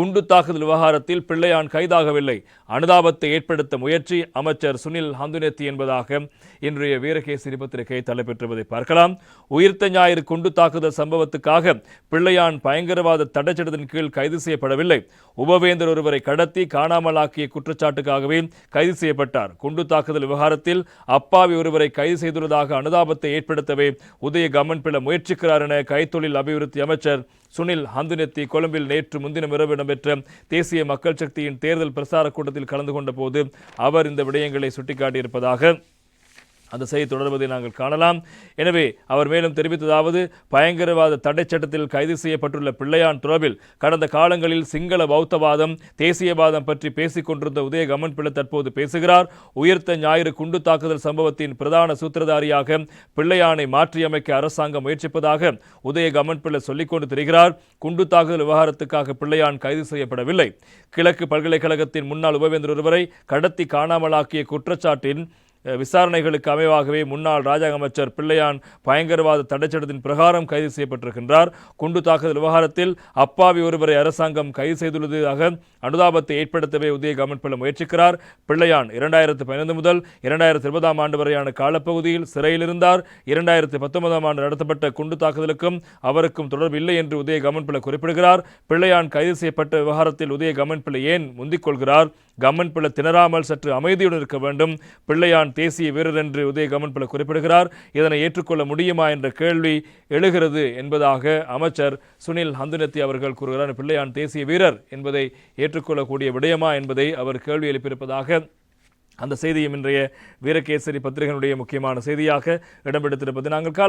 குண்டு தாக்குதல் விவகாரத்தில் பிள்ளையான் கைதாகவில்லை. அனுதாபத்தை ஏற்படுத்த முயற்சி அமைச்சர் சுனில் ஹந்துனெத்தி என்பதாக இன்றைய வீரகேசரி பத்திரிகை தலைப்பெற்றுவதை பார்க்கலாம். உயிர்த்த ஞாயிறு குண்டு தாக்குதல் சம்பவத்துக்காக பிள்ளையான் பயங்கரவாத தடைச்சட்டத்தின் கீழ் கைது செய்யப்படவில்லை. உபவேந்தர் ஒருவரை கடத்தி காணாமலாக்கிய குற்றச்சாட்டுக்காகவே கைது செய்யப்பட்டார். குண்டு தாக்குதல் விவகாரத்தில் அப்பாவி ஒருவரை கைது செய்துள்ளதாக அனுதாபத்தை ஏற்படுத்தவே உதய கமன் பிள முயற்சிக்கிறார் என கைத்தொழில் அபிவிருத்தி அமைச்சர் சுனில் ஹந்துனெத்தி கொழும்பில் நேற்று முன்தினம் இரவு இடம்பெற்ற தேசிய மக்கள் சக்தியின் தேர்தல் பிரசார கூட்டத்தில் கலந்து கொண்ட போது அவர் இந்த விடயங்களை சுட்டிக்காட்டியிருப்பதாக அந்த செய்தி தொடர்வதை நாங்கள் காணலாம். எனவே அவர் மேலும் தெரிவித்ததாவது பயங்கரவாத தடை சட்டத்தில் கைது செய்யப்பட்டுள்ள பிள்ளையான் தொடர்பில் கடந்த காலங்களில் சிங்கள பௌத்தவாதம் தேசியவாதம் பற்றி பேசிக் கொண்டிருந்த உதய கமன் பிள்ளை தற்போது பேசுகிறார். உயர்த்த ஞாயிறு குண்டு தாக்குதல் சம்பவத்தின் பிரதான சூத்திரதாரியாக பிள்ளையானை மாற்றியமைக்க அரசாங்கம் முயற்சிப்பதாக உதய கமன் பிள்ளை சொல்லிக்கொண்டு தெரிகிறார். குண்டு தாக்குதல் விவகாரத்துக்காக பிள்ளையான் கைது செய்யப்படவில்லை. கிழக்கு பல்கலைக்கழகத்தின் முன்னாள் உபவேந்தர் ஒருவரை கடத்தி காணாமலாக்கிய குற்றச்சாட்டின் விசாரணைகளுக்கு அமைவாகவே முன்னாள் ராஜாங்க அமைச்சர் பிள்ளையான் பயங்கரவாத தடைச்சட்டத்தின் பிரகாரம் கைது செய்யப்பட்டிருக்கின்றார். குண்டு தாக்குதல் விவகாரத்தில் அப்பாவி ஒருவரை அரசாங்கம் கைது செய்துள்ளதாக அனுதாபத்தை ஏற்படுத்தவே உதய கவர்மெண்ட் முயற்சிக்கிறார். பிள்ளையான் இரண்டாயிரத்து பதினைந்து முதல் இரண்டாயிரத்தி இருபதாம் ஆண்டு வரையான காலப்பகுதியில் சிறையில் இருந்தார். இரண்டாயிரத்தி பத்தொன்பதாம் ஆண்டு நடத்தப்பட்ட குண்டு தாக்குதலுக்கும் அவருக்கும் தொடர்பு இல்லை என்று உதய கவர்மெண்ட் பிள்ளை குறிப்பிடுகிறார். பிள்ளையான் கைது செய்யப்பட்ட விவகாரத்தில் உதய கவர்மெண்ட் பிள்ளை ஏன் முந்திக் கொள்கிறார்? கமன் பிள்ளை திணறாமல் சற்று அமைதியுடன் இருக்க வேண்டும். பிள்ளையான் தேசிய வீரர் என்று உதய கமன் பிள்ளை குறிப்பிடுகிறார். இதனை ஏற்றுக்கொள்ள முடியுமா என்ற கேள்வி எழுகிறது என்பதாக அமைச்சர் சுனில் ஹந்துனத்தி அவர்கள் கூறுகிறார். பிள்ளையான் தேசிய வீரர் என்பதை ஏற்றுக்கொள்ளக்கூடிய விடயமா என்பதை அவர் கேள்வி எழுப்பியிருப்பதாக அந்த செய்தியும் இன்றைய வீரகேசரி பத்திரிகையினுடைய முக்கியமான செய்தியாக இடம்பெடுத்திருப்பது நாங்கள் காலம்